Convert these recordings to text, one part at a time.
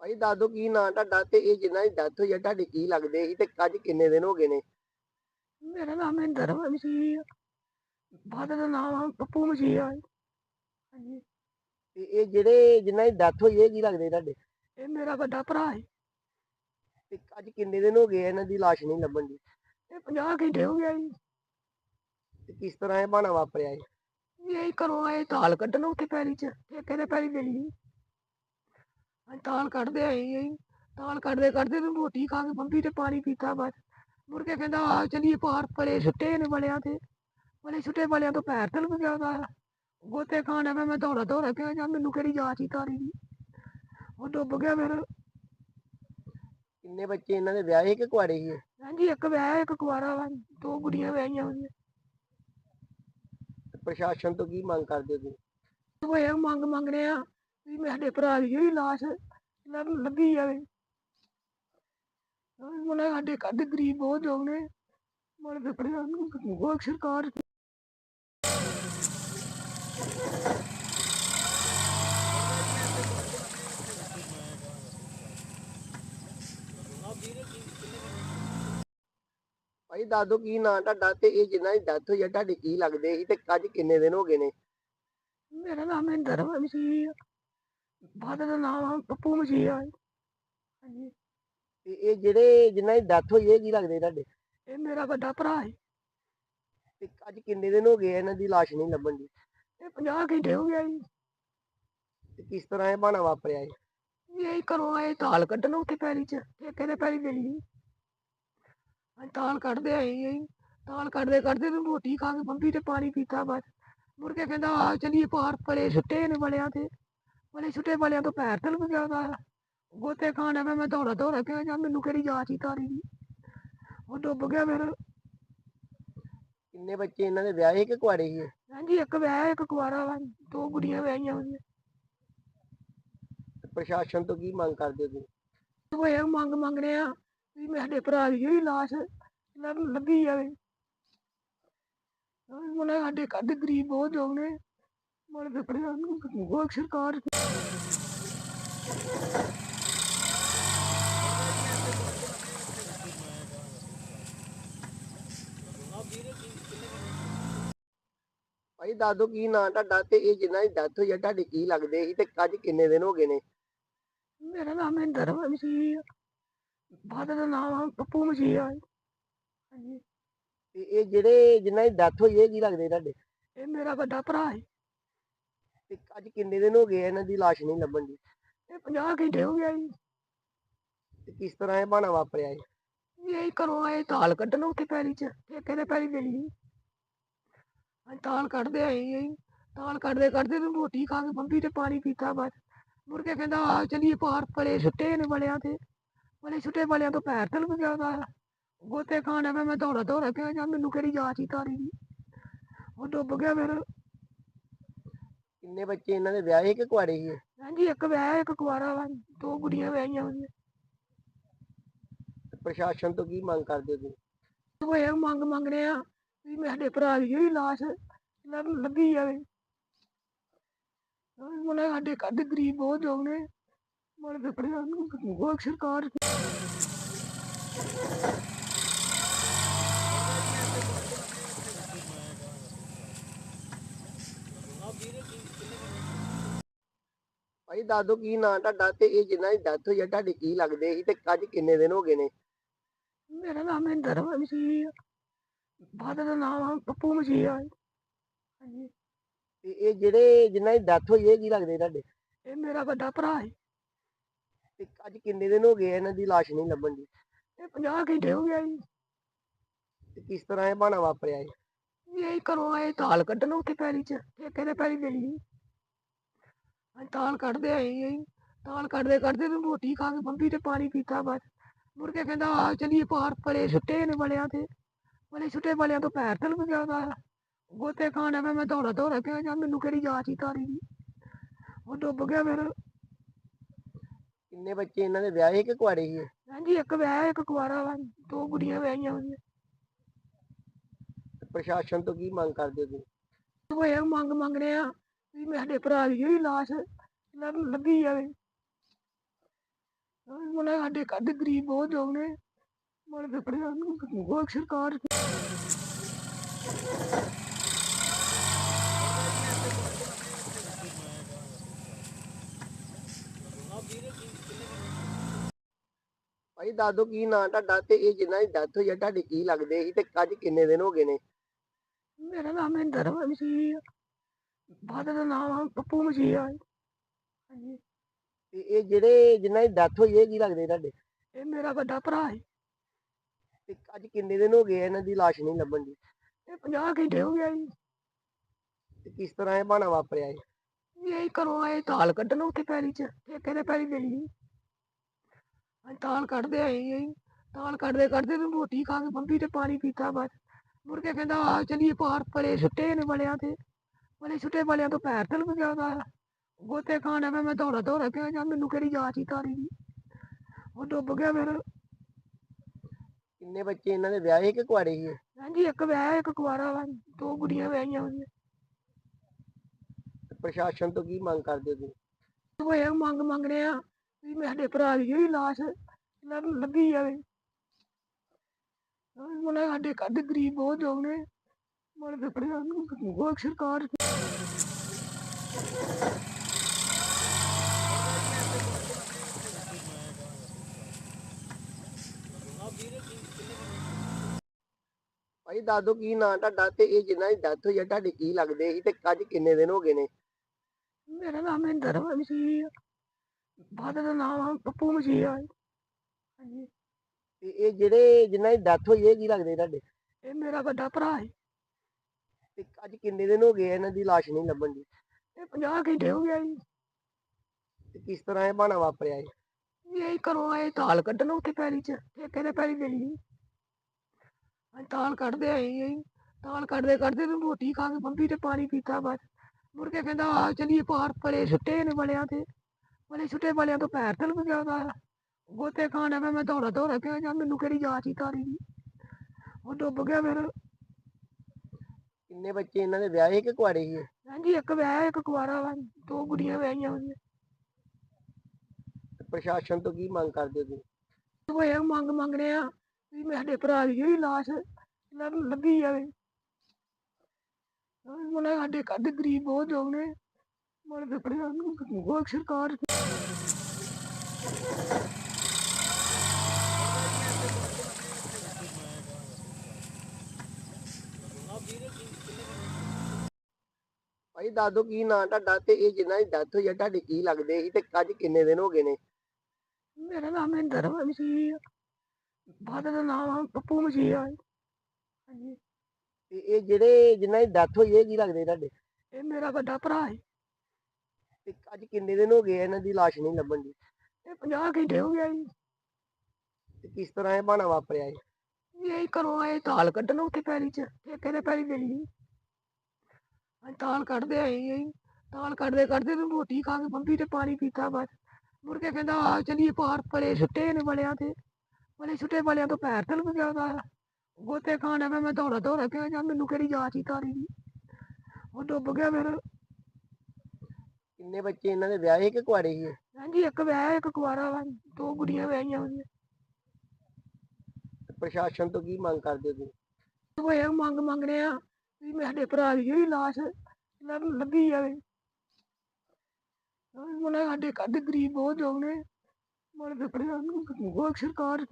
ਭਾਈ ਦਾਦੂ ਕੀ ਨਾਂ ਤੁਹਾਡਾ ਤੇ ਇਹ ਜਿਨ੍ਹਾਂ ਦੀ ਡੈਥ ਹੋਈ ਆ ਤੁਹਾਡੇ ਕੀ ਲੱਗਦੇ ਸੀ ਤੇ ਅੱਜ ਕਿੰਨੇ ਦਿਨ ਹੋ ਗਏ ਨੇ? ਮੇਰਾ ਨਾਮ ਮਹਿੰਦਰ ਮਸੀਹ ਫਾਦਰ ਦਾ ਨਾਮ ਪੱਪੂ ਮਸੀਹ ਆ। ਹਾਂਜੀ। ਤੇ ਇਹ ਜਿਹੜੇ ਜਿਨ੍ਹਾਂ ਦੀ ਡੈਥ ਹੋਈ ਇਹ ਕੀ ਲੱਗਦੇ ਤੁਹਾਡੇ? ਇਹ ਮੇਰਾ ਵੱਡਾ ਭਰਾ ਹੈ ਤੇ ਅੱਜ ਕਿੰਨੇ ਦਿਨ ਹੋ ਗਏ ਆ ਇਹਨਾਂ ਦੀ ਲਾਸ਼ ਨਹੀਂ ਲੱਭਣ ਦੀ? ਇਹ 50 ਘੰਟੇ ਹੋ ਗਿਆ ਜੀ। ਤੇ ਕਿਸ ਤਰ੍ਹਾਂ ਇਹ ਬਾਣਾ ਵਾਪਰਿਆ ਇਹ ਇਹ ਘਰੋਂ ਆਏ ਤਾਲ ਕੱਢਣ ਉੱਥੇ ਪੈਰੀ ਚ ਠੇਕੇ ਦੇ ਪੈਰੀ ਮਿਲੀ ਅਸੀਂ ਤਾਲ ਕੱਢਦੇ ਆਏ ਜੀ ਤਾਲ ਕੱਢਦੇ ਕੱਢਦੇ ਨੂੰ ਰੋਟੀ ਖਾ ਕੇ ਬੰਬੀ ਤੇ ਪਾਣੀ ਪੀਤਾ ਬਸ। ਮੁੜ ਕੇ ਕਹਿੰਦਾ ਆ ਚਲੀਏ ਪਾਰ ਪਰੇ ਸੁੱਟੇ ਨੇ ਬਲਿਆਂ ਤੇ। ਬਲੇ ਸੁੱਟੇ ਬਲਿਆਂ ਤੋਂ ਪੈਰ ਤਲਕ ਗਿਆ ਉਹਦਾ। ਗੋਤੇ ਖਾਣ ਐਵੇਂ ਮੈਂ ਦੌੜਾ ਦੌੜਾ ਪਿਆ ਜਾਂ ਮੈਨੂੰ ਕਿਹੜੀ ਜਾਚ ਹੀ ਤਾਰੀ ਦੀ? ਉਹ ਡੁੱਬ ਗਿਆ ਫਿਰ। ਕਿੰਨੇ ਬੱਚੇ ਇਹਨਾਂ ਦੇ ਵਿਆਹੇ ਕਿ ਕੁਆਰੇ ਇਹ? ਹਾਂਜੀ ਇੱਕ ਵਿਆਹ ਇੱਕ ਕੁਆਰਾ ਵਾ। ਦੋ ਗੁੜੀਆਂ ਵਿਆਹੀਆਂ ਹੋਈਆਂ ਪ੍ਰਸ਼ਾਸਨ ਤੋਂ ਕੀ ਮੰਗ ਕਰਦੇ ਹੋ? ਤੁਸੀਂ ਉਹ ਇਹ ਮੰਗ ਮੰਗਣੇ ਆ ਵੀ ਮੇਰੇ ਸਾਡੇ ਭਰਾ ਦੀ ਜਿਹੜੀ ਲਾਸ਼ ਲੱਭ ਲੱਭੀ ਜਾਵੇ। ਹੁਣ ਸਾਡੇ ਘਰ ਗਰੀਬ ਬਹੁਤ ਲੋਕ ਨੇ। ਮਨ ਫਿਪੜੇ ਨੂੰ ਕੋਈ ਸਰਕਾਰ ਭਾਈ ਦਾਦੂ ਕੀ ਨਾਂ ਤੁਹਾਡਾ ਤੇ ਇਹ ਜਿਨ੍ਹਾਂ ਦੀ ਡੈਥ ਹੋਈ ਆ ਤੁਹਾਡੇ ਕੀ ਲੱਗਦੇ ਸੀ ਤੇ ਅੱਜ ਕਿੰਨੇ ਦਿਨ ਹੋ ਗਏ ਨੇ? ਮੇਰਾ ਨਾਮ ਮਹਿੰਦਰ ਮਸੀਹ ਫਾਦਰ ਦਾ ਨਾਮ ਪੱਪੂ ਮਸੀਹ ਆ। ਹਾਂਜੀ। ਤੇ ਇਹ ਜਿਹੜੇ ਜਿਨ੍ਹਾਂ ਦੀ ਡੈਥ ਹੋਈ ਇਹ ਕੀ ਲੱਗਦੇ ਤੁਹਾਡੇ? ਇਹ ਮੇਰਾ ਵੱਡਾ ਭਰਾ ਹੈ ਤੇ ਅੱਜ ਕਿੰਨੇ ਦਿਨ ਹੋ ਗਏ ਆ ਇਹਨਾਂ ਦੀ ਲਾਸ਼ ਨਹੀਂ ਲੱਭਣ ਦੀ? ਇਹ 50 ਘੰਟੇ ਹੋ ਗਿਆ ਜੀ। ਤੇ ਕਿਸ ਤਰ੍ਹਾਂ ਇਹ ਬਾਣਾ ਵਾਪਰਿਆ ਇਹ? ਇਹ ਘਰੋਂ ਆਏ ਤਾਲ ਕੱਢਣ ਉੱਥੇ ਪੈਰੀ ਚ ਠੇਕੇ ਦੇ ਪੈਰੀ ਮਿਲੀ ਅਸੀਂ ਤਾਲ ਕੱਢਦੇ ਆਏ ਜੀ ਤਾਲ ਕੱਢਦੇ ਕੱਢਦੇ ਨੂੰ ਰੋਟੀ ਖਾ ਕੇ ਬੰਬੀ ਤੇ ਪਾਣੀ ਪੀਤਾ ਬਸ। ਮੁੜ ਕੇ ਕਹਿੰਦਾ ਆ ਚਲੀਏ ਪਾਰ ਪਰੇ ਸੁੱਟੇ ਨੇ ਬਲਿਆਂ ਤੇ। ਬਲੇ ਸੁੱਟੇ ਬਲਿਆਂ ਤੋਂ ਪੈਰ ਤਲਕ ਗਿਆ ਉਹਦਾ। ਗੋਤੇ ਖਾਣ ਐਵੇਂ ਮੈਂ ਦੌੜਾ ਦੌੜਾ ਪਿਆ ਜਾਂ ਮੈਨੂੰ ਕਿਹੜੀ ਜਾਚ ਹੀ ਤਾਰੀ ਦੀ? ਉਹ ਡੁੱਬ ਗਿਆ ਫਿਰ। ਕਿੰਨੇ ਬੱਚੇ ਇਹਨਾਂ ਦੇ ਵਿਆਹੇ ਕਿ ਕੁਆਰੇ ਇਹ? ਹਾਂਜੀ ਇੱਕ ਵਿਆਹ ਇੱਕ ਕੁਆਰਾ ਵਾ ਦੋ ਗੁੜੀਆਂ ਵਿਆਹੀਆਂ ਹੋਈਆਂ ਪ੍ਰਸ਼ਾਸਨ ਤੋਂ ਕੀ ਮੰਗ ਕਰਦੇ ਹੋ ਤੁਸੀਂ? ਉਹ ਇਹ ਮੰਗ ਮੰਗਣੇ ਆ ਵੀ ਮੇਰੇ ਸਾਡੇ ਭਰਾ ਦੀ ਜਿਹੜੀ ਲਾਸ਼ ਲੱਭ ਲੱਭੀ ਜਾਵੇ। ਹੁਣ ਸਾਡੇ ਘਰ ਦੇ ਗਰੀਬ ਬਹੁਤ ਲੋਕ ਨੇ ਮਨ ਫਿਪੜੇ ਨੂੰ ਕੋਈ ਸਰਕਾਰ ਭਾਈ ਦਾਦੂ ਕੀ ਨਾਂ ਤੁਹਾਡਾ ਤੇ ਇਹ ਜਿਨ੍ਹਾਂ ਦੀ ਡੈਥ ਹੋਈ ਆ ਤੁਹਾਡੇ ਕੀ ਲੱਗਦੇ ਸੀ ਤੇ ਅੱਜ ਕਿੰਨੇ ਦਿਨ ਹੋ ਗਏ ਨੇ? ਮੇਰਾ ਨਾਮ ਮਹਿੰਦਰ ਮਸੀਹ ਫਾਦਰ ਦਾ ਨਾਮ ਪੱਪੂ ਮਸੀਹ ਆ ਹਾਂਜੀ। ਤੇ ਇਹ ਜਿਹੜੇ ਜਿਨ੍ਹਾਂ ਦੀ ਡੈਥ ਹੋਈ ਇਹ ਕੀ ਲੱਗਦੇ ਤੁਹਾਡੇ? ਇਹ ਮੇਰਾ ਵੱਡਾ ਭਰਾ ਹੈ ਤੇ ਅੱਜ ਕਿੰਨੇ ਦਿਨ ਹੋ ਗਏ ਆ ਇਹਨਾਂ ਦੀ ਲਾਸ਼ ਨਹੀਂ ਲੱਭਣ ਦੀ? ਇਹ 50 ਘੰਟੇ ਹੋ ਗਿਆ ਜੀ। ਤੇ ਕਿਸ ਤਰ੍ਹਾਂ ਇਹ ਬਾਣਾ ਵਾਪਰਿਆ ਇਹ? ਇਹ ਘਰੋਂ ਆਏ ਤਾਲ ਕੱਢਣ ਉੱਥੇ ਪੈਰੀ ਚ। ਠੇਕੇ ਦੇ ਪੈਰੀ ਮਿਲੀ ਅਸੀਂ ਤਾਲ ਕੱਢਦੇ ਆਏ ਜੀ ਤਾਲ ਕੱਢਦੇ ਕੱਢਦੇ ਨੂੰ ਰੋਟੀ ਖਾ ਕੇ ਬੰਬੀ ਤੇ ਪਾਣੀ ਪੀਤਾ ਬਸ। ਕੇ ਕਹਿੰਦਾ ਆ ਚਲੀਏ ਪਾਰ ਪਰੇ ਸੁੱਟੇ ਨੇ ਬਲਿਆਂ ਤੇ। ਬਲੇ ਸੁੱਟੇ ਬਲਿਆਂ ਤੋਂ ਪੈਰ ਗਿਆ ਉਹਦਾ ਗੋਤੇ ਖਾਣ ਐਵੇਂ ਮੈਂ ਦੌੜਾ ਦੌੜਾ ਪਿਆ ਜਾਂ ਮੈਨੂੰ ਕਿਹੜੀ ਜਾਚ ਹੀ ਤਾਰੀ ਦੀ? ਉਹ ਡੁੱਬ ਗਿਆ ਫਿਰ। ਕਿੰਨੇ ਬੱਚੇ ਇਹਨਾਂ ਦੇ ਵਿਆਹੇ ਕਿ ਕੁਆਰੇ ਇਹ? ਹਾਂਜੀ ਇੱਕ ਵਿਆਹ ਇੱਕ ਕੁਆਰਾ ਵਾ ਦੋ ਗੁੜੀਆਂ ਵਿਆਹੀਆਂ ਹੋਈਆਂ ਪ੍ਰਸ਼ਾਸਨ ਤੋਂ ਕੀ ਮੰਗ ਕਰਦੇ ਹੋ ਤੁਸੀਂ? ਉਹ ਇਹ ਮੰਗ ਮੰਗਣੇ ਆ ਵੀ ਮੇਰੇ ਸਾਡੇ ਭਰਾ ਦੀ ਜਿਹੜੀ ਲਾਸ਼ ਲੱਭ ਲੱਭੀ ਜਾਵੇ। ਹੁਣ ਸਾਡੇ ਘਰ ਦੇ ਗਰੀਬ ਬਹੁਤ ਲੋਕ ਨੇ। ਮਨ ਫਿਪੜੇ ਨੂੰ ਕੋਈ ਸਰਕਾਰ ਭਾਈ ਦਾਦੂ ਕੀ ਨਾਂ ਤੁਹਾਡਾ ਤੇ ਇਹ ਜਿਨ੍ਹਾਂ ਦੀ ਡੈਥ ਹੋਈ ਆ ਤੁਹਾਡੇ ਕੀ ਲੱਗਦੇ ਸੀ ਤੇ ਅੱਜ ਕਿੰਨੇ ਦਿਨ ਹੋ ਗਏ ਨੇ? ਮੇਰਾ ਨਾਮ ਮਹਿੰਦਰ ਮਸੀਹ ਫਾਦਰ ਦਾ ਨਾਮ ਪੱਪੂ ਮਸੀਹ ਆ। ਹਾਂਜੀ। ਤੇ ਇਹ ਜਿਹੜੇ ਜਿਨ੍ਹਾਂ ਦੀ ਡੈਥ ਹੋਈ ਇਹ ਕੀ ਲੱਗਦੇ ਤੁਹਾਡੇ? ਇਹ ਮੇਰਾ ਵੱਡਾ ਭਰਾ ਹੈ ਤੇ ਅੱਜ ਕਿੰਨੇ ਦਿਨ ਹੋ ਗਏ ਆ ਇਹਨਾਂ ਦੀ ਲਾਸ਼ ਨਹੀਂ ਲੱਭਣ ਦੀ? ਇਹ 50 ਘੰਟੇ ਹੋ ਗਿਆ ਜੀ। ਤੇ ਕਿਸ ਤਰ੍ਹਾਂ ਇਹ ਬਾਣਾ ਵਾਪਰਿਆ ਇਹ ਇਹ ਘਰੋਂ ਆਏ ਤਾਲ ਕੱਢਣ ਉੱਥੇ ਪੈਰੀ ਚ ਠੇਕੇ ਦੇ ਪੈਰੀ ਮਿਲੀ ਅਸੀਂ ਤਾਲ ਕੱਢਦੇ ਆਏ ਜੀ। ਤਾਲ ਕੱਢਦੇ ਕੱਢਦੇ ਨੂੰ ਰੋਟੀ ਖਾ ਕੇ ਬੰਬੀ ਤੇ ਪਾਣੀ ਪੀਤਾ ਬਸ। ਮੁੜ ਕੇ ਕਹਿੰਦਾ ਆ ਚਲੀਏ ਪਾਰ ਪਰੇ ਸੁੱਟੇ ਨੇ ਬਲਿਆਂ ਤੇ। ਬਲੇ ਸੁੱਟੇ ਬਲਿਆਂ ਤੋਂ ਪੈਰ ਤਲਕ ਗਿਆ ਉਹਦਾ। ਗੋਤੇ ਖਾਣ ਐਵੇਂ ਮੈਂ ਦੌੜਾ ਦੌੜਾ ਪਿਆ ਜਾਂ ਮੈਨੂੰ ਕਿਹੜੀ ਜਾਚ ਹੀ ਤਾਰੀ ਦੀ? ਉਹ ਡੁੱਬ ਗਿਆ ਫਿਰ। ਕਿੰਨੇ ਬੱਚੇ ਇਹਨਾਂ ਦੇ ਵਿਆਹੇ ਕਿ ਕੁਆਰੇ ਇਹ? ਹਾਂਜੀ ਇੱਕ ਵਿਆਹ ਇੱਕ ਕੁਆਰਾ ਵਾ। ਦੋ ਗੁੜੀਆਂ ਵਿਆਹੀਆਂ ਹੋਈਆਂ ਪ੍ਰਸ਼ਾਸਨ ਤੋਂ ਕੀ ਮੰਗ ਕਰਦੇ ਹੋ ਤੁਸੀਂ? ਉਹ ਇਹ ਮੰਗ ਮੰਗਣੇ ਆ ਵੀ ਮੇਰੇ ਸਾਡੇ ਭਰਾ ਦੀ ਜਿਹੜੀ ਲਾਸ਼ ਲੱਭ ਲੱਭੀ ਜਾਵੇ। ਉਹਨਾਂ ਸਾਡੇ ਦੇ ਗਰੀਬ ਬਹੁਤ ਲੋਕ ਨੇ। ਮਨ ਫਿਕੜੇ ਨੂੰ ਕੋਈ ਸਰਕਾਰ ਭਾਈ ਦਾਦੂ ਕੀ ਨਾਂ ਤੁਹਾਡਾ ਤੇ ਇਹ ਜਿਨ੍ਹਾਂ ਦੀ ਡੈਥ ਹੋਈ ਆ ਤੁਹਾਡੇ ਕੀ ਲੱਗਦੇ ਸੀ ਤੇ ਅੱਜ ਕਿੰਨੇ ਦਿਨ ਹੋ ਗਏ ਨੇ? ਮੇਰਾ ਨਾਮ ਮਹਿੰਦਰ ਮਸੀਹ ਬਾਦ ਦਾ ਨਾਮ ਪੱਪੂ ਮਸੀਹ ਆ। ਹਾਂਜੀ। ਤੇ ਇਹ ਜਿਹੜੇ ਜਿਨ੍ਹਾਂ ਦੀ ਡੈਥ ਹੋਈ ਇਹ ਕੀ ਲੱਗਦੇ ਤੁਹਾਡੇ? ਇਹ ਮੇਰਾ ਵੱਡਾ ਭਰਾ ਹੈ। ਤੇ ਅੱਜ ਕਿੰਨੇ ਦਿਨ ਹੋ ਗਏ ਆ ਇਹਨਾਂ ਦੀ ਲਾਸ਼ ਨਹੀਂ ਲੱਭਣ ਦੀ? ਇਹ 50 ਘੰਟੇ ਹੋ ਗਿਆ ਜੀ। ਤੇ ਕਿਸ ਤਰ੍ਹਾਂ ਇਹ ਬਾਣਾ ਵਾਪਰਿਆ ਇਹ? ਇਹ ਘਰੋਂ ਆਏ ਤਾਲ ਕੱਢਣ ਉੱਥੇ ਪੈਲੀ ਚ ਠੇਕੇ ਦੇ ਪੈਲੀ ਮਿਲੀ ਅਸੀਂ ਤਾਲ ਕੱਢਦੇ ਆਏ ਜੀ। ਤਾਲ ਕੱਢਦੇ ਕੱਢਦੇ ਨੂੰ ਰੋਟੀ ਖਾ ਕੇ ਬੰਬੀ ਤੇ ਪਾਣੀ ਪੀਤਾ ਬਸ। ਮੁੜ ਕੇ ਕਹਿੰਦਾ ਆ ਚਲੀਏ ਪਾਰ ਪਰੇ ਸੁੱਟੇ ਨੇ ਬਲਿਆਂ ਤੇ। ਬਲੇ ਸੁੱਟੇ ਬਲਿਆਂ ਤੋਂ ਪੈਰ ਤਲਕ ਗਿਆ ਉਹਦਾ ਗੋਤੇ ਖਾਣ ਐਵੇਂ ਮੈਂ ਦੌੜਾ ਦੌੜਾ ਕੇ ਜਾਂ ਮੈਨੂੰ ਕਿਹੜੀ ਜਾਚ ਹੀ ਤਾਰੀ ਦੀ? ਉਹ ਡੁੱਬ ਗਿਆ ਫਿਰ। ਕਿੰਨੇ ਬੱਚੇ ਇਹਨਾਂ ਦੇ ਵਿਆਹੇ ਕਿ ਕੁਆਰੇ ਇਹ? ਹਾਂਜੀ ਇੱਕ ਵਿਆਹ ਇੱਕ ਕੁਆਰਾ ਵਾ ਦੋ ਗੁੜੀਆਂ ਵਿਆਹੀਆਂ ਹੋਈਆਂ ਪ੍ਰਸ਼ਾਸਨ ਤੋਂ ਕੀ ਮੰਗ ਕਰਦੇ ਹੋ ਤੁਸੀਂ? ਉਹ ਇਹ ਮੰਗ ਮੰਗਦੇ ਆ ਵੀ ਮੈਂ ਸਾਡੇ ਭਰਾ ਦੀ ਜਿਹੜੀ ਲਾਸ਼ ਲੱਭ ਲੱਭੀ ਜਾਵੇ। ਉਹਨਾਂ ਸਾਡੇ ਘਰ ਦੇ ਗਰੀਬ ਬਹੁਤ ਲੋਕ ਨੇ। ਮਨ ਫਿਕੜੇ ਨੂੰ ਸਰਕਾਰ ਭਾਈ ਦਾਦੂ ਕੀ ਨਾਂ ਤੁਹਾਡਾ ਤੇ ਇਹ ਜਿਨ੍ਹਾਂ ਦੀ ਡੈਥ ਹੋਈ ਆ ਤੁਹਾਡੇ ਕੀ ਲੱਗਦੇ ਸੀ ਤੇ ਅੱਜ ਕਿੰਨੇ ਦਿਨ ਹੋ ਗਏ ਨੇ? ਮੇਰਾ ਨਾਮ ਮਹਿੰਦਰ ਮਸੀਹ ਬਾਦ ਦਾ ਨਾਮ ਪੱਪੂ ਮਸੀਹ ਆ। ਹਾਂਜੀ। ਤੇ ਇਹ ਜਿਹੜੇ ਜਿਨ੍ਹਾਂ ਦੀ ਡੈਥ ਹੋਈ ਇਹ ਕੀ ਲੱਗਦੇ ਤੁਹਾਡੇ? ਇਹ ਮੇਰਾ ਵੱਡਾ ਭਰਾ ਹੈ ਤੇ ਅੱਜ ਕਿੰਨੇ ਦਿਨ ਹੋ ਗਏ ਆ ਇਹਨਾਂ ਦੀ ਲਾਸ਼ ਨਹੀਂ ਲੱਭਣ ਦੀ? ਇਹ 50 ਘੰਟੇ ਹੋ ਗਿਆ ਜੀ। ਤੇ ਕਿਸ ਤਰ੍ਹਾਂ ਇਹ ਬਾਣਾ ਵਾਪਰਿਆ ਇਹ ਇਹ ਘਰੋਂ ਆਏ ਤਾਲ ਕੱਢਣ ਉੱਥੇ ਪੈਲੀ ਚ ਠੇਕੇ ਦੇ ਪੈਲੀ ਮਿਲੀ ਅਸੀਂ ਤਾਲ ਕੱਢਦੇ ਆਏ ਜੀ। ਤਾਲ ਕੱਢਦੇ ਕੱਢਦੇ ਨੂੰ ਰੋਟੀ ਖਾ ਕੇ ਬੰਬੀ ਤੇ ਪਾਣੀ ਪੀਤਾ ਬਸ। ਮੁੜ ਕੇ ਕਹਿੰਦਾ ਆ ਚਲੀਏ ਪਾਰ ਪਰੇ ਸੁੱਟੇ ਨੇ ਬਲਿਆਂ ਤੇ। ਬਲੇ ਸੁੱਟੇ ਬਲਿਆਂ ਤੋਂ ਪੈਰ ਤਲਕ ਗਿਆ ਉਹਦਾ ਗੋਤੇ ਖਾਣ ਐਵੇਂ ਮੈਂ ਦੌੜਾ ਦੌੜਾ ਕੇ ਜਾਂ ਮੈਨੂੰ ਕਿਹੜੀ ਜਾਚ ਹੀ ਤਾਰੀ ਦੀ? ਉਹ ਡੁੱਬ ਗਿਆ ਫਿਰ। ਕਿੰਨੇ ਬੱਚੇ ਇਹਨਾਂ ਦੇ ਵਿਆਹੇ ਕਿ ਕੁਆਰੇ ਸੀ? ਹਾਂਜੀ ਇੱਕ ਵਿਆਹ ਇੱਕ ਕੁਆਰਾ ਵਾ ਦੋ ਗੁੜੀਆਂ ਵਿਆਹੀਆਂ ਹੋਈਆਂ। ਤੇ ਪ੍ਰਸ਼ਾਸਨ ਤੋਂ ਕੀ ਮੰਗ ਕਰਦੇ ਹੋ ਤੁਸੀਂ? ਉਹ ਇਹ ਮੰਗ ਮੰਗਦੇ ਆ ਵੀ ਮੈਂ ਸਾਡੇ ਭਰਾ ਦੀ ਜਿਹੜੀ ਲਾਸ਼ ਲੱਭ ਲੱਭੀ ਜਾਵੇ। ਉਹਨਾਂ ਸਾਡੇ ਘਰ ਦੇ ਗਰੀਬ ਬਹੁਤ ਲੋਕ ਨੇ। ਮਨ ਫਿਕੜੇ ਨੂੰ। ਕੋਈ ਸਰਕਾਰ ਭਾਈ ਦਾਦੂ ਕੀ ਨਾਂ ਤੁਹਾਡਾ ਤੇ ਇਹ ਜਿਨ੍ਹਾਂ ਦੀ ਡੈਥ ਹੋਈ ਆ ਤੁਹਾਡੇ ਕੀ ਲੱਗਦੇ ਸੀ ਤੇ ਅੱਜ ਕਿੰਨੇ ਦਿਨ ਹੋ ਗਏ ਨੇ? ਮੇਰਾ ਨਾਮ ਮਹਿੰਦਰ ਮਸੀਹ ਬਾਦ ਦਾ ਨਾਮ ਪੱਪੂ ਮਸੀਹ ਆ। ਹਾਂਜੀ। ਤੇ ਇਹ ਜਿਹੜੇ ਜਿਨ੍ਹਾਂ ਦੀ ਡੈਥ ਹੋਈ ਇਹ ਕੀ ਲੱਗਦੇ ਤੁਹਾਡੇ? ਇਹ ਮੇਰਾ ਵੱਡਾ ਭਰਾ ਹੈ ਤੇ ਅੱਜ ਕਿੰਨੇ ਦਿਨ ਹੋ ਗਏ ਆ ਇਹਨਾਂ ਦੀ ਲਾਸ਼ ਨਹੀਂ ਲੱਭਣ ਦੀ? ਇਹ 50 ਘੰਟੇ ਹੋ ਗਿਆ ਜੀ। ਤੇ ਕਿਸ ਤਰ੍ਹਾਂ ਇਹ ਬਾਣਾ ਵਾਪਰਿਆ ਇਹ ਇਹ ਘਰੋਂ ਆਏ ਤਾਲ ਕੱਢਣ ਉੱਥੇ ਪੈਲੀ ਚ ਠੇਕੇ ਦੇ ਪੈਲੀ ਮਿਲੀ ਅਸੀਂ ਤਾਲ ਕੱਢਦੇ ਆਏ ਜੀ। ਤਾਲ ਕੱਢਦੇ ਕੱਢਦੇ ਨੂੰ ਰੋਟੀ ਖਾ ਕੇ ਬੰਬੀ ਤੇ ਪਾਣੀ ਪੀਤਾ ਬਸ। ਮੁੜ ਕੇ ਕਹਿੰਦਾ ਆ ਚਲੀਏ ਪਾਰ ਪਰੇ ਸੁੱਟੇ ਨੇ ਬਲਿਆਂ ਤੇ। ਬਲੇ ਸੁੱਟੇ ਬਲਿਆਂ ਤੋਂ ਪੈਰ ਤਲਕ ਗਿਆ ਉਹਦਾ ਗੋਤੇ ਖਾਣ ਐਵੇਂ ਮੈਂ ਦੌੜਾ ਦੌੜਾ ਕੇ ਜਾਂ ਮੈਨੂੰ ਕਿਹੜੀ ਜਾਚ ਹੀ ਤਾਰੀ ਦੀ? ਉਹ ਡੁੱਬ ਗਿਆ ਫਿਰ। ਕਿੰਨੇ ਬੱਚੇ ਇਹਨਾਂ ਦੇ ਵਿਆਹੇ ਕਿ ਕੁਆਰੇ ਇਹ? ਹਾਂਜੀ ਇੱਕ ਵਿਆਹ ਇੱਕ ਕੁਆਰਾ ਵਾ। ਦੋ ਗੁੜੀਆਂ ਵਿਆਹੀਆਂ ਹੋਈਆਂ ਪ੍ਰਸ਼ਾਸਨ ਤੋਂ ਕੀ ਮੰਗ ਕਰਦੇ ਹੋ ਤੁਸੀਂ? ਉਹ ਇਹ ਮੰਗ ਮੰਗਦੇ ਆ। ਵੀ ਮੈਂ ਸਾਡੇ ਭਰਾ ਦੀ ਜਿਹੜੀ ਲਾਸ਼ ਲੱਭ ਲੱਭੀ ਜਾਵੇ। ਉਹਨਾਂ ਸਾਡੇ ਘਰ ਦੇ ਗਰੀਬ ਬਹੁਤ ਲੋਕ ਨੇ। ਮਨ ਫਿਕੜੇ ਨੂੰ ਕੋਈ ਸਰਕਾਰ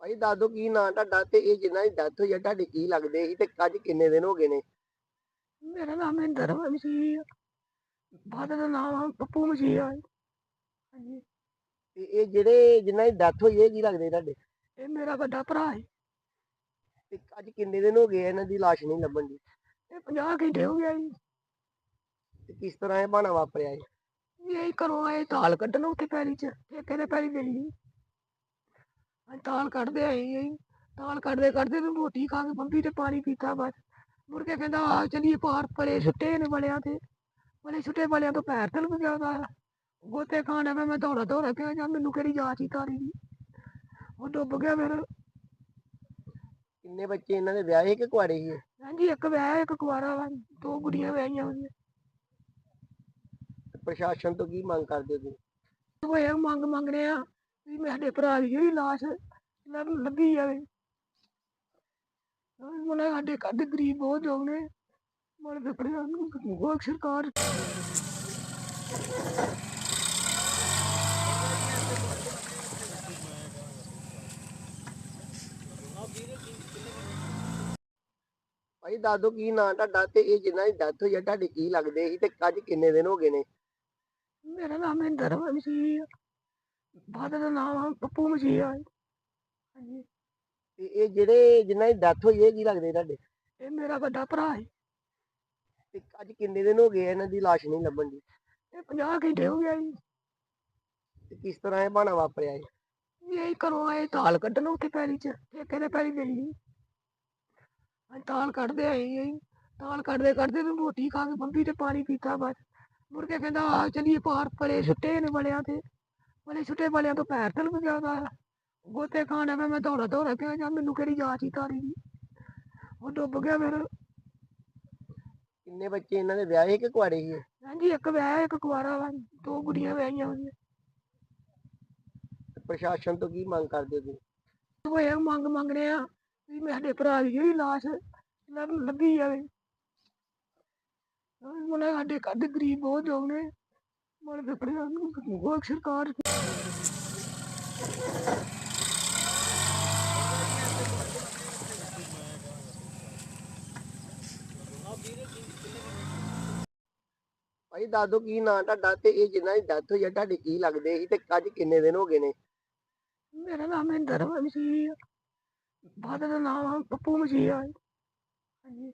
ਭਾਈ ਦਾਦੂ ਕੀ ਨਾਂ ਤੁਹਾਡਾ ਤੇ ਇਹ ਜਿਨ੍ਹਾਂ ਦੀ ਡੈਥ ਹੋਈ ਆ ਤੁਹਾਡੇ ਕੀ ਲੱਗਦੇ ਸੀ ਤੇ ਅੱਜ ਕਿੰਨੇ ਦਿਨ ਹੋ ਗਏ ਨੇ? ਮੇਰਾ ਨਾਮ ਮਹਿੰਦਰ ਮਸੀਹ ਬਾਦ ਦਾ ਨਾਮ ਪੱਪੂ ਮਸੀਹ ਆ। ਹਾਂਜੀ। ਤੇ ਇਹ ਜਿਹੜੇ ਜਿਨ੍ਹਾਂ ਦੀ ਡੈਥ ਹੋਈ ਇਹ ਕੀ ਲੱਗਦੇ ਤੁਹਾਡੇ? ਇਹ ਮੇਰਾ ਵੱਡਾ ਭਰਾ ਹੈ ਤੇ ਅੱਜ ਕਿੰਨੇ ਦਿਨ ਹੋ ਗਏ ਆ ਇਹਨਾਂ ਦੀ ਲਾਸ਼ ਨਹੀਂ ਲੱਭਣ ਦੀ? ਇਹ 50 ਘੰਟੇ ਹੋ ਗਿਆ ਜੀ। ਤੇ ਕਿਸ ਤਰ੍ਹਾਂ ਇਹ ਬਾਣਾ ਵਾਪਰਿਆ ਇਹ ਇਹ ਘਰੋਂ ਆਏ ਤਾਲ ਕੱਢਣ ਉੱਥੇ ਪੈਲੀ ਚ ਠੇਕੇ ਦੇ ਪੈਲੀ ਮਿਲੀ ਅਸੀਂ ਤਾਲ ਕੱਢਦੇ ਆਏ ਜੀ। ਤਾਲ ਕੱਢਦੇ ਕੱਢਦੇ ਨੂੰ ਰੋਟੀ ਖਾ ਕੇ ਬੰਬੀ ਤੇ ਪਾਣੀ ਪੀਤਾ ਬਸ। ਮੁੜ ਕੇ ਕਹਿੰਦਾ ਆ ਚਲੀਏ ਪਾਰ ਪਰੇ ਸੁੱਟੇ ਨੇ ਬਲਿਆਂ ਤੇ। ਬਲੇ ਸੁੱਟੇ ਬਲਿਆਂ ਤੋਂ ਪੈਰ ਤਲਕ ਗਿਆ ਉਹਦਾ ਗੋਤੇ ਖਾਣ ਐਵੇਂ ਮੈਂ ਦੌੜਾ ਦੌੜਾ ਕੇ ਜਾਂ ਮੈਨੂੰ ਕਿਹੜੀ ਜਾਚ ਹੀ ਤਾਰੀ ਦੀ। ਉਹ ਡੁੱਬ ਗਿਆ ਫਿਰ। ਕਿੰਨੇ ਬੱਚੇ ਇਹਨਾਂ ਦੇ ਵਿਆਹੇ ਕਿ ਕੁਆਰੇ ਸੀ? ਹਾਂਜੀ ਇੱਕ ਵਿਆਹ ਇੱਕ ਕੁਆਰਾ ਵਾ ਦੋ ਕੁੜੀਆਂ ਵਿਆਹੀਆਂ ਹੋਈਆਂ ਪ੍ਰਸ਼ਾਸਨ ਤੋਂ ਕੀ ਮੰਗ ਕਰਦੇ ਤੁਸੀਂ? ਉਹ ਇਹ ਮੰਗ ਮੰਗਣੇ ਆ ਵੀ ਮੈਂ ਸਾਡੇ ਭਰਾ ਦੀ ਜਿਹੜੀ ਲਾਸ਼ ਲੱਭ ਲੱਭੀ ਜਾਵੇ। ਉਹਨਾਂ ਸਾਡੇ ਘਰ ਦੇ ਗਰੀਬ ਬਹੁਤ ਲੋਕ ਨੇ। ਮਾਰੇ ਫਿਕੜੇ ਨੂੰ ਕੋਈ ਸਰਕਾਰ ਭਾਈ ਦਾਦੋ ਕੀ ਨਾਂ ਤੁਹਾਡਾ ਤੇ ਇਹ ਜਿਨ੍ਹਾਂ ਦੀ ਡੈਥ ਹੋਈ ਆ ਤੁਹਾਡੇ ਕੀ ਲੱਗਦੇ ਸੀ ਤੇ ਅੱਜ ਕਿੰਨੇ ਦਿਨ ਹੋ ਗਏ ਨੇ? ਮੇਰਾ ਨਾਮ ਮਹਿੰਦਰ ਮਸੀਹ ਬਾਦ ਦਾ ਨਾਮ ਪੱਪੂ ਮਸੀਹ ਆ। ਹਾਂਜੀ। ਤੇ ਇਹ ਜਿਹੜੇ ਜਿਨ੍ਹਾਂ ਦੀ ਡੈਥ ਹੋਈ ਇਹ ਕੀ ਲੱਗਦੇ ਤੁਹਾਡੇ? ਇਹ ਮੇਰਾ ਵੱਡਾ ਭਰਾ ਹੈ ਤੇ ਅੱਜ ਕਿੰਨੇ ਦਿਨ ਹੋ ਗਏ ਆ ਇਹਨਾਂ ਦੀ ਲਾਸ਼ ਨਹੀਂ ਲੱਭਣ ਦੀ? ਇਹ 50 ਘੰਟੇ ਹੋ ਗਿਆ ਜੀ। ਤੇ ਕਿਸ ਤਰ੍ਹਾਂ ਇਹ ਬਾਣਾ ਵਾਪਰਿਆ ਇਹ ਇਹ ਘਰੋਂ ਆਏ ਤਾਲ ਕੱਢਣ ਉੱਥੇ ਪੈਲੀ ਚ ਠੇਕੇ ਦੇ ਪੈਲੀ ਮਿਲੀ ਅਸੀਂ ਤਾਲ ਕੱਢਦੇ ਆਏ ਜੀ। ਤਾਲ ਕੱਢਦੇ ਕੱਢਦੇ ਨੂੰ ਰੋਟੀ ਖਾ ਕੇ ਬੰਬੀ ਤੇ ਪਾਣੀ ਪੀਤਾ ਬਸ। ਮੁੜ ਕੇ ਕਹਿੰਦਾ ਆ ਚਲੀਏ ਪਾਰ ਪਰੇ ਛੁੱਟੇ ਨੇ ਬਲਿਆਂ ਤੇ। ਬਲੇ ਛੁੱਟੇ ਬਲਿਆਂ ਤੋਂ ਪੈਰ ਤਲ ਗਿਆ ਉਹਦਾ ਗੋਤੇ ਖਾਣ ਮੈਂ ਮੈਂ ਦੌੜਾ ਦੌੜਾ ਕੇ ਜਾਂ ਮੈਨੂੰ ਕਿਹੜੀ ਜਾਚ ਹੀ ਤਾਰੀ ਦੀ। ਉਹ ਡੁੱਬ ਗਿਆ ਫਿਰ। ਕਿੰਨੇ ਬੱਚੇ ਇਹਨਾਂ ਦੇ ਵਿਆਹੇ ਕਿ ਕੁਆਰੇ ਸੀ ਇਹ? ਹਾਂਜੀ ਇੱਕ ਵਿਆਹ ਇੱਕ ਕੁਆਰਾ ਵਾ ਦੋ ਕੁੜੀਆਂ ਵਿਆਹੀਆਂ ਹੋਈਆਂ ਪ੍ਰਸ਼ਾਸਨ ਤੋਂ ਕੀ ਮੰਗ ਕਰਦੇ ਹੋ ਤੁਸੀਂ? ਉਹ ਇਹ ਮੰਗ ਮੰਗਣੇ ਆ ਵੀ ਮੈਂ ਸਾਡੇ ਭਰਾ ਦੀ ਜਿਹੜੀ ਲਾਸ਼ ਲੱਭ ਲੱਭੀ ਜਾਵੇ। ਉਹਨਾਂ ਸਾਡੇ ਘਰ ਦੇ ਗਰੀਬ ਬਹੁਤ ਲੋਕ ਨੇ। ਮਾਰੇ ਫਿਕੜੇ ਨੂੰ ਕੋਈ ਸਰਕਾਰ ਭਾਈ ਦਾਦੋ ਕੀ ਨਾਂ ਤੁਹਾਡਾ ਤੇ ਇਹ ਜਿਨ੍ਹਾਂ ਦੀ ਡੈਥ ਹੋਈ ਆ ਤੁਹਾਡੇ ਕੀ ਲੱਗਦੇ ਸੀ ਤੇ ਅੱਜ ਕਿੰਨੇ ਦਿਨ ਹੋ ਗਏ ਨੇ? ਮੇਰਾ ਨਾਮ ਮਹਿੰਦਰ ਮਸੀਹ ਬਾਦ ਦਾ ਨਾਮ ਪੱਪੂ ਮਸੀਹ ਆ। ਹਾਂਜੀ।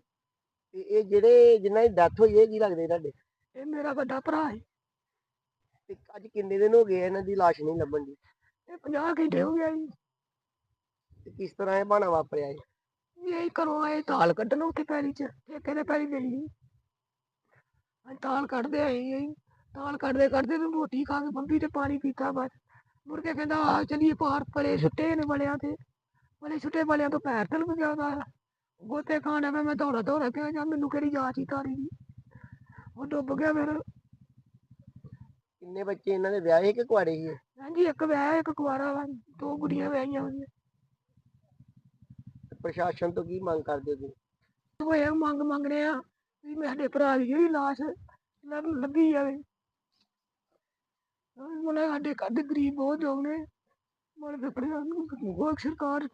ਤੇ ਇਹ ਜਿਹੜੇ ਜਿਨ੍ਹਾਂ ਦੀ ਡੈਥ ਹੋਈ ਇਹ ਕੀ ਲੱਗਦੇ ਤੁਹਾਡੇ? ਇਹ ਮੇਰਾ ਵੱਡਾ ਭਰਾ ਹੈ ਤੇ ਅੱਜ ਕਿੰਨੇ ਦਿਨ ਹੋ ਗਏ ਆ ਇਹਨਾਂ ਦੀ ਲਾਸ਼ ਨਹੀਂ ਲੱਭਣ ਦੀ? ਇਹ 50 ਘੰਟੇ ਹੋ ਗਿਆ ਜੀ। ਤੇ ਕਿਸ ਤਰ੍ਹਾਂ ਇਹ ਬਾਣਾ ਵਾਪਰਿਆ ਇਹ? ਇਹ ਘਰੋਂ ਆਏ ਤਾਲ ਕੱਢਣ ਉੱਥੇ ਪੈਲੀ ਚ ਠੇਕੇ ਦੇ ਪੈਲੀ ਮਿਲੀ। ਅਸੀਂ ਤਾਲ ਕੱਢਦੇ ਆਏ ਜੀ। ਤਾਲ ਕੱਢਦੇ ਕੱਢਦੇ ਨੂੰ ਰੋਟੀ ਖਾ ਕੇ ਬੰਬੀ ਤੇ ਪਾਣੀ ਪੀਤਾ ਬਸ। ਮੁੜ ਕੇ ਕਹਿੰਦਾ ਆ ਚਲੀਏ ਪਾਰ ਪਰੇ ਛੁੱਟੇ ਨੇ ਬਲਿਆਂ ਤੇ। ਬਲੇ ਛੁੱਟੇ ਬਲਿਆਂ ਤੋਂ ਪੈਰ ਤਲ ਗਿਆ ਉਹਦਾ। ਗੋਤੇ ਖਾਣ ਮੈਂ ਮੈਂ ਦੌੜਾ ਦੌੜਾ ਕੇ ਜਾਂ ਮੈਨੂੰ ਕਿਹੜੀ ਜਾਚ ਹੀ ਤਾਰੀ ਦੀ? ਉਹ ਡੁੱਬ ਗਿਆ ਫਿਰ। ਕਿੰਨੇ ਬੱਚੇ ਇਹਨਾਂ ਦੇ ਵਿਆਹੇ ਕਿ ਕੁਆਰੇ ਸੀ ਇਹ? ਹਾਂਜੀ ਇੱਕ ਵਿਆਹ ਇੱਕ ਕੁਆਰਾ ਵਾ। ਦੋ ਕੁੜੀਆਂ ਵਿਆਹੀਆਂ ਹੋਈਆਂ ਪ੍ਰਸ਼ਾਸਨ ਤੋਂ ਕੀ ਮੰਗ ਕਰਦੇ ਹੋ ਤੁਸੀਂ? ਉਹ ਇਹ ਮੰਗ ਮੰਗਣੇ ਆ ਵੀ ਮੈਂ ਸਾਡੇ ਭਰਾ ਦੀ ਜਿਹੜੀ ਲਾਸ਼ ਲੱਭ ਲੱਭੀ ਜਾਵੇ। ਉਹਨਾਂ ਸਾਡੇ ਘਰ ਦੇ ਗਰੀਬ ਬਹੁਤ ਲੋਕ ਨੇ। ਮਾਰੇ ਫਿਕੜੇ ਨੂੰ ਕੋਈ ਸਰਕਾਰ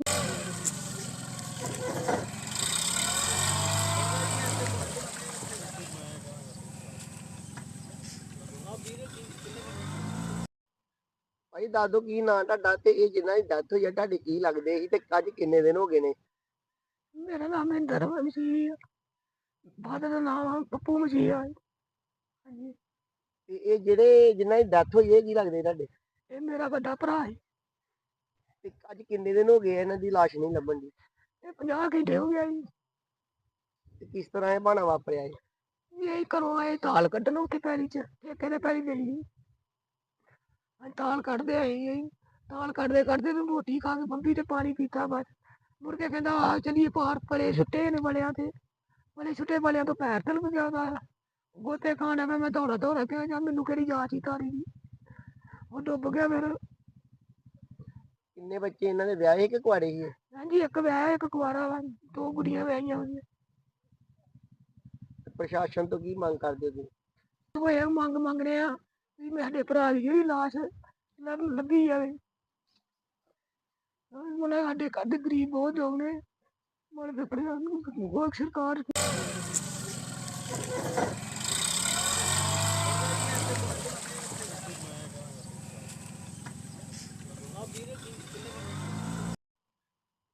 ਭਾਈ ਦਾਦੋ ਕੀ ਨਾਂ ਤੁਹਾਡਾ ਤੇ ਇਹ ਜਿਨ੍ਹਾਂ ਦੀ ਡੈਥ ਹੋਈ ਆ ਤੁਹਾਡੇ ਕੀ ਲੱਗਦੇ ਸੀ ਤੇ ਅੱਜ ਕਿੰਨੇ ਦਿਨ ਹੋ ਗਏ ਨੇ? ਮੇਰਾ ਨਾਮ ਮਹਿੰਦਰ ਮਸੀਹ ਬਾਦ ਦਾ ਨਾਮ ਪੱਪੂ ਮਸੀਹ ਆ। ਹਾਂਜੀ। ਤੇ ਇਹ ਜਿਹੜੇ ਜਿਨ੍ਹਾਂ ਦੀ ਡੈਥ ਹੋਈ ਇਹ ਕੀ ਲੱਗਦੇ ਤੁਹਾਡੇ? ਇਹ ਮੇਰਾ ਵੱਡਾ ਭਰਾ ਹੈ ਤੇ ਅੱਜ ਕਿੰਨੇ ਦਿਨ ਹੋ ਗਏ ਆ ਇਹਨਾਂ ਦੀ ਲਾਸ਼ ਨਹੀਂ ਲੱਭਣ ਦੀ? ਇਹ 50 ਘੰਟੇ ਹੋ ਗਿਆ ਜੀ। ਤੇ ਕਿਸ ਤਰ੍ਹਾਂ ਇਹ ਬਾਣਾ ਵਾਪਰਿਆ ਇਹ? ਇਹ ਘਰੋਂ ਆਏ ਤਾਲ ਕੱਢਣ ਉੱਥੇ ਪੈਲੀ ਚ ਠੇਕੇ ਦੇ ਪੈਲੀ ਜਾਂ ਹੀ ਦੀ ਫਿਰ ਅਸੀਂ ਤਾਲ ਕੱਢਦੇ ਆਏ ਜੀ। ਤਾਲ ਕੱਢਦੇ ਕੱਢਦੇ ਨੂੰ ਰੋਟੀ ਖਾ ਕੇ ਬੰਬੀ ਤੇ ਪਾਣੀ ਪੀਤਾ ਬਸ। ਮੁੜ ਕੇ ਕਹਿੰਦਾ ਆ ਚਲੀਏ ਪਾਰ ਪਰੇ ਛੁੱਟੇ ਨੇ ਬਲਿਆਂ ਤੇ। ਬਲੇ ਛੁੱਟੇ ਬਲਿਆਂ ਤੋਂ ਪੈਰ ਤਲ ਗਿਆ ਉਹਦਾ ਗੋਤੇ ਖਾਣ ਮੈਂ ਮੈਂ ਦੌੜਾ ਦੌੜਾ ਕੇ ਜਾਂ ਮੈਨੂੰ ਕਿਹੜੀ ਜਾਚ ਹੀ ਤਾਰੀ ਦੀ। ਉਹ ਡੁੱਬ ਗਿਆ ਫਿਰ। ਕਿੰਨੇ ਬੱਚੇ ਇਹਨਾਂ ਦੇ ਵਿਆਹੇ ਕਿ ਕੁਆਰੇ ਇਹ? ਹਾਂਜੀ ਇੱਕ ਵਿਆਹ ਇੱਕ ਕੁਆਰਾ ਵਾ ਦੋ ਕੁੜੀਆਂ ਵਿਆਹੀਆਂ ਹੋਈਆਂ। ਪ੍ਰਸ਼ਾਸਨ ਤੋਂ ਕੀ ਮੰਗ ਕਰਦੇ ਹੋ ਤੁਸੀਂ? ਉਹ ਇਹ ਮੰਗ ਮੰਗਣੇ ਆ ਵੀ ਮੈਂ ਸਾਡੇ ਭਰਾ ਦੀ ਜਿਹੜੀ ਲਾਸ਼ ਲੱਭ ਲੱਭੀ ਜਾਵੇ। ਉਹਨਾਂ ਸਾਡੇ ਘਰ ਦੇ ਗਰੀਬ ਬਹੁਤ ਲੋਕ ਨੇ। ਮਾਰੇ ਫਿਕੜੇ ਨੂੰ ਕੋਈ ਸਰਕਾਰ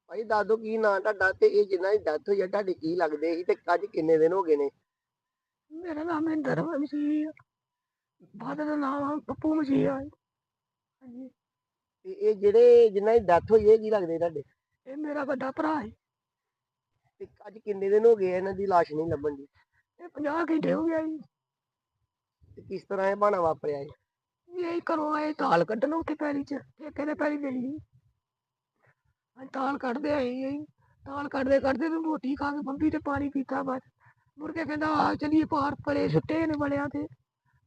ਭਾਈ ਦਾਦੋ ਕੀ ਨਾਂ ਤੁਹਾਡਾ ਤੇ ਇਹ ਜਿਨ੍ਹਾਂ ਦੀ ਡੈਥ ਹੋਈ ਆ ਤੁਹਾਡੇ ਕੀ ਲੱਗਦੇ ਸੀ ਤੇ ਅੱਜ ਕਿੰਨੇ ਦਿਨ ਹੋ ਗਏ ਨੇ? ਮੇਰਾ ਨਾਮ ਮਹਿੰਦਰ ਮਸੀਹ ਬਾਦ ਦਾ ਨਾਮ ਪੱਪੂ ਮਸੀਹ ਆ। ਹਾਂਜੀ। ਤੇ ਇਹ ਜਿਹੜੇ ਜਿਨ੍ਹਾਂ ਦੀ ਡੈਥ ਹੋਈ ਇਹ ਕੀ ਲੱਗਦੇ ਤੁਹਾਡੇ? ਇਹ ਮੇਰਾ ਵੱਡਾ ਭਰਾ ਹੈ ਤੇ ਅੱਜ ਕਿੰਨੇ ਦਿਨ ਹੋ ਗਏ ਆ ਇਹਨਾਂ ਦੀ ਲਾਸ਼ ਨਹੀਂ ਲੱਭਣ ਦੀ। ਇਹ 50 ਘੰਟੇ ਹੋ ਗਿਆ ਜੀ। ਤੇ ਕਿਸ ਤਰ੍ਹਾਂ ਇਹ ਬਾਣਾ ਵਾਪਰਿਆ ਇਹ? ਇਹ ਘਰੋਂ ਆਏ ਤਾਲ ਕੱਢਣ ਉੱਥੇ ਪੈਲੀ ਚ, ਠੇਕੇ ਦੇ ਪੈਲੀ ਮਿਲੀ ਅਸੀਂ ਤਾਲ ਕੱਢਦੇ ਆਏ ਅਸੀਂ ਤਾਲ ਕੱਢਦੇ ਕੱਢਦੇ ਨੂੰ ਰੋਟੀ ਖਾ ਕੇ ਬੰਬੀ ਤੇ ਪਾਣੀ ਪੀਤਾ ਬਸ। ਮੁੜ ਕੇ ਕਹਿੰਦਾ, ਆ ਚਲੀਏ ਪਾਰ ਪਰੇ ਸੁੱਟੇ ਨੇ ਬਲਿਆਂ ਤੇ।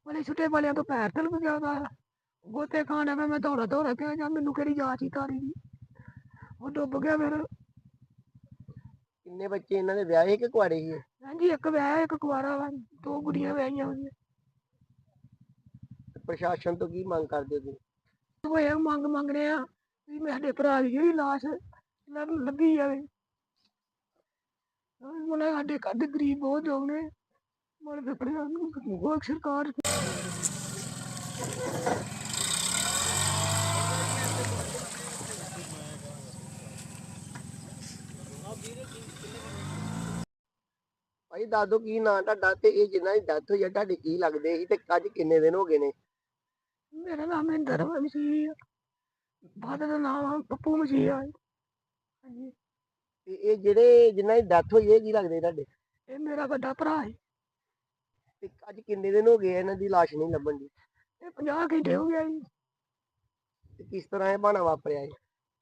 ਬਲੇ ਸੁੱਟੇ ਬਲਿਆਂ ਤੋਂ ਪੈਰ ਤਲ ਗਿਆ ਉਹਦਾ। ਗੋਤੇ ਖਾਣ ਮੈਂ ਮੈਂ ਦੌੜਾ ਦੌੜਾ ਕੇ ਜਾ ਮੈਨੂੰ ਕਿਹੜੀ ਜਾਚ ਹੀ ਤਾਰੀ ਦੀ? ਉਹ ਡੁੱਬ ਗਿਆ ਫਿਰ। ਕਿੰਨੇ ਬੱਚੇ ਇਹਨਾਂ ਦੇ ਵਿਆਹੇ ਕਿ ਕੁਆੜੇ ਸੀ ਇਹ? ਹਾਂਜੀ ਇੱਕ ਵਿਆਹ ਇੱਕ ਕੁਆਰਾ ਵਾ ਦੋ ਕੁੜੀਆਂ ਵਿਆਹੀਆਂ ਹੋਈਆਂ। ਪ੍ਰਸ਼ਾਸਨ ਤੋਂ ਕੀ ਮੰਗ ਕਰਦੇ ਤੁਸੀਂ? ਹੋਏ ਮੰਗ ਮੰਗਣੇ ਆ ਵੀ ਮੇਰੇ ਭਰਾ ਦੀ ਜਿਹੜੀ ਲਾਸ਼ ਲੱਭ ਲੱਭੀ ਜਾਵੇ। ਉਹਨਾਂ ਸਾਡੇ ਘਰ ਦੇ ਗਰੀਬ ਬਹੁਤ ਲੋਕ ਨੇ। ਮਰ ਫਿਕੜਿਆ ਨੂੰ ਸਰਕਾਰ ਭਾਈ ਦਾਦੋ ਕੀ ਨਾਂ ਤੁਹਾਡਾ ਤੇ ਇਹ ਜਿਨ੍ਹਾਂ ਦੀ ਡੈਥ ਹੋਈ ਆ ਤੁਹਾਡੇ ਕੀ ਲੱਗਦੇ ਸੀ ਤੇ ਅੱਜ ਕਿੰਨੇ ਦਿਨ ਹੋ ਗਏ ਨੇ? ਮੇਰਾ ਨਾਮ ਮਹਿੰਦਰ ਮਸੀਹ ਆ। ਬਾਦ ਦਾ ਨਾਮ ਪੱਪੂ ਮਸੀਹ ਆ। ਹਾਂਜੀ। ਤੇ ਇਹ ਜਿਹੜੇ ਜਿਨ੍ਹਾਂ ਦੀ ਡੈਥ ਹੋਈ ਇਹ ਕੀ ਲੱਗਦੇ ਤੁਹਾਡੇ? ਇਹ ਮੇਰਾ ਵੱਡਾ ਭਰਾ ਹੈ ਤੇ ਅੱਜ ਕਿੰਨੇ ਦਿਨ ਹੋ ਗਏ ਇਹਨਾਂ ਦੀ ਲਾਸ਼ ਨਹੀਂ ਲੱਭਣ ਦੀ? ਇਹ 50 ਘੰਟੇ ਹੋ ਗਿਆ ਜੀ। ਤੇ ਕਿਸ ਤਰ੍ਹਾਂ ਇਹ ਬਾਣਾ ਵਾਪਰਿਆ ਇਹ?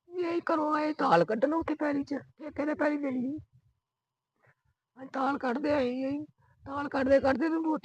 ਇਹ ਘਰੋਂ ਆਏ ਤਾਲ ਕੱਢਣ ਉੱਥੇ ਪੈਲੀ ਚ ਠੇਕੇ ਦੇ ਪੈਲੀ ਮਿਲੀ ਅਸੀਂ ਤਾਲ ਕੱਢਦੇ ਆਏ ਅਸੀਂ ਤਾਲ ਕੱਢਦੇ ਕੱਢਦੇ ਨੂੰ ਰੋਟੀ